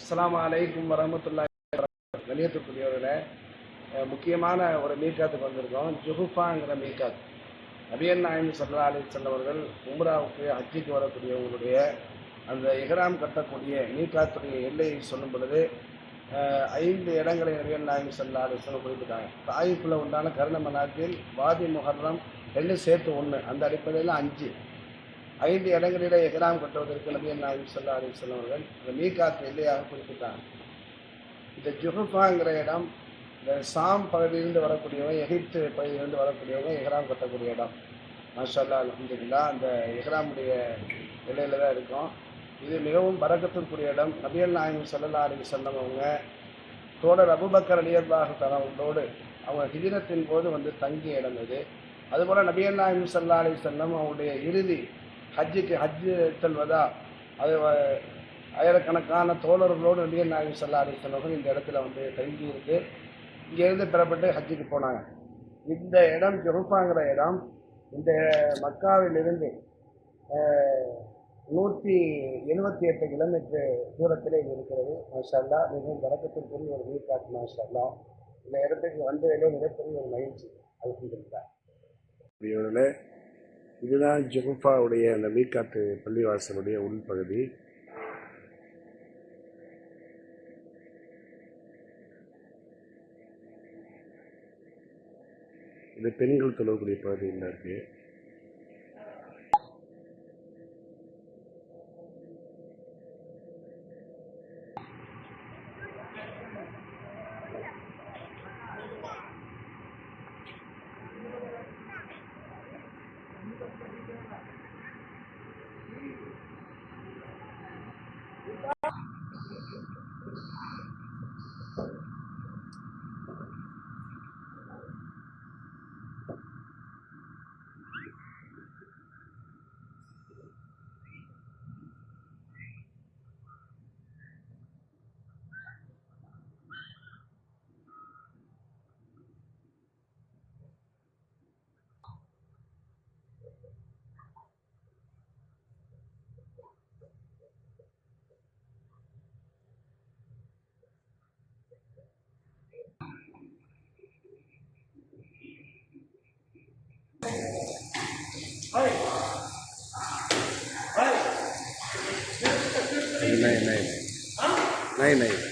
அஸ்லாம் அலைக்கும் வரமத்துல்லா கணியத்துக்குரியவர்களே முக்கியமான ஒரு மீக்காத்துக்கு வந்திருக்கோம். ஜுஹுஃபாங்கிற மீக்காத் நபியன் நாயம் சல்லா அலி செல்லவர்கள் உம்ராவுக்கு ஹஜ்ஜிக்கு வரக்கூடியவங்களுடைய அந்த இஹராம் கட்டக்கூடிய மீக்காத்துடைய எல்லையை சொல்லும் பொழுது ஐந்து இடங்களை நபியன் நாயம் சல்லா அலி செல்லம் குறிப்பிட்டாங்க. தாயிஃபில் உண்டான கருண மனாத்தில் வாதி முஹர்ரம் ரெண்டு சேர்த்து ஒன்று அந்த அடிப்படையில் அஞ்சு. ஐந்து இடங்களிலே எஹ்ராம் கட்டுவதற்கு நபி நாயம் சல்லா அலி செல்லம் இந்த மீக்காத் எல்லையாக குறிப்பிட்டாங்க. இந்த ஜுஹுஃபாங்கிற இடம் இந்த சாம் பகுதியிலிருந்து வரக்கூடியவங்க எகிப்து பகுதியிலிருந்து வரக்கூடியவங்க எஹ்ராம் கட்டக்கூடிய இடம். மாஷல்லா அல்ஹம்துலில்லாஹ் அந்த எஹ்ராமுடைய எல்லையில் தான் இருக்கும். இது மிகவும் பறக்கத்திற்குரிய இடம். நபியல் நாயகம் சல்லல்லா அலி செல்லம் அவங்க தோழர் அபுபக்கர் அலியல்லாஹு தலவங்களோடு அவங்க ஹிஜரத்தின் போது வந்து தங்கிய இடம் இது. அதுபோல் நபியல் நாயகம் சல்லா அலி செல்லம் அவங்களுடைய இறுதி ஹஜ்ஜுக்கு ஹஜ்ஜு செல்வதா? அது வ- ஆயிரக்கணக்கான தோழர்களோடு நபியல் நாயகம் சல்லா அலி இந்த இடத்துல வந்து தங்கி இருந்து இங்கேருந்து பெறப்பட்டு ஹஜ்ஜுக்கு போனாங்க. இந்த இடம் ஜொஹுஃபாங்கிற இடம் இந்த மக்காவிலிருந்து நூற்றி எழுபத்தி எட்டு கிலோமீட்டர் தூரத்தில் இது இருக்கிறது. மாஷல்லா மிகவும் வழக்கத்திற்குரிய ஒரு மீக்காட்டு மாஷல்லா இந்த இடத்துக்கு வந்ததிலே மிகப்பெரிய ஒரு மகிழ்ச்சி. அல்ஹம்துலில்லாஹ். இவர்களே இதுதான் ஜுகுஃபாவுடைய அந்த மீக்காட்டு பள்ளிவாசலுடைய உள்பகுதி. இது பெண்கள் தொழக்கூடிய பகுதியில் இருக்குது नहीं नहीं नहीं नहीं नहीं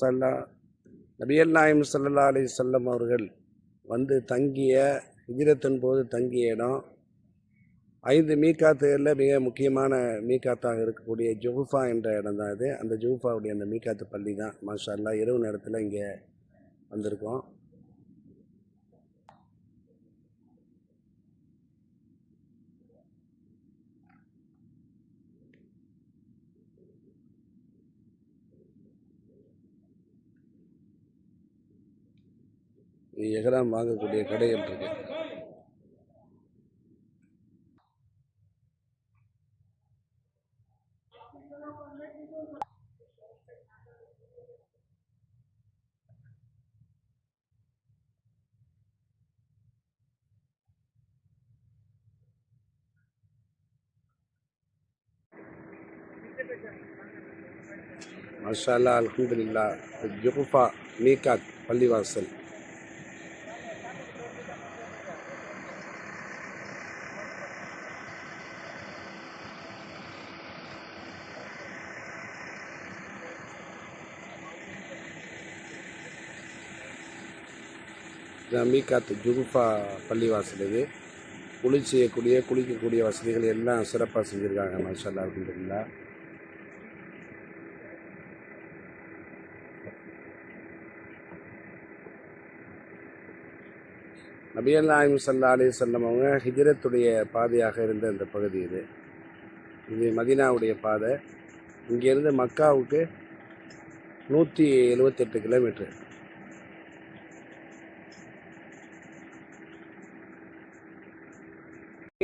சல்லா நபியல் நாயம் சல்லா அலி சொல்லம் அவர்கள் வந்து தங்கிய ஹிஜ்ரத்தின் போது தங்கிய இடம். ஐந்து மீக்காத்துகளில் மிக முக்கியமான மீக்காத்தாக இருக்கக்கூடிய ஜுஹுஃபா என்ற இடம் தான் இது. அந்த ஜுஹுஃபாவுடைய அந்த மீக்காத்து பள்ளி தான். மாஷா இரவு நேரத்தில் இங்கே வந்திருக்கோம். எகராம் வாங்கக்கூடிய கடைகள் இருக்கு. மஷாலா அலமதுல்லா அல்ஹம்துலில்லா மீகாத் பள்ளிவாசல். இதான் மீகாத் ஜுகுஃபா பள்ளிவாசல் இது குளி செய்யக்கூடிய குளிக்கக்கூடிய வசதிகள் எல்லாம் சிறப்பாக செஞ்சுருக்காங்க மாஷல்லா அல்லா நபியல் நாயம் சல்லா அலி சொல்லம் அவங்க ஹிஜரத்துடைய பாதையாக இருந்த இந்த பகுதி இது. இது மதீனாவுடைய பாதை. இங்கேருந்து மக்காவுக்கு நூற்றி எழுவத்தெட்டு கிலோமீட்டர்.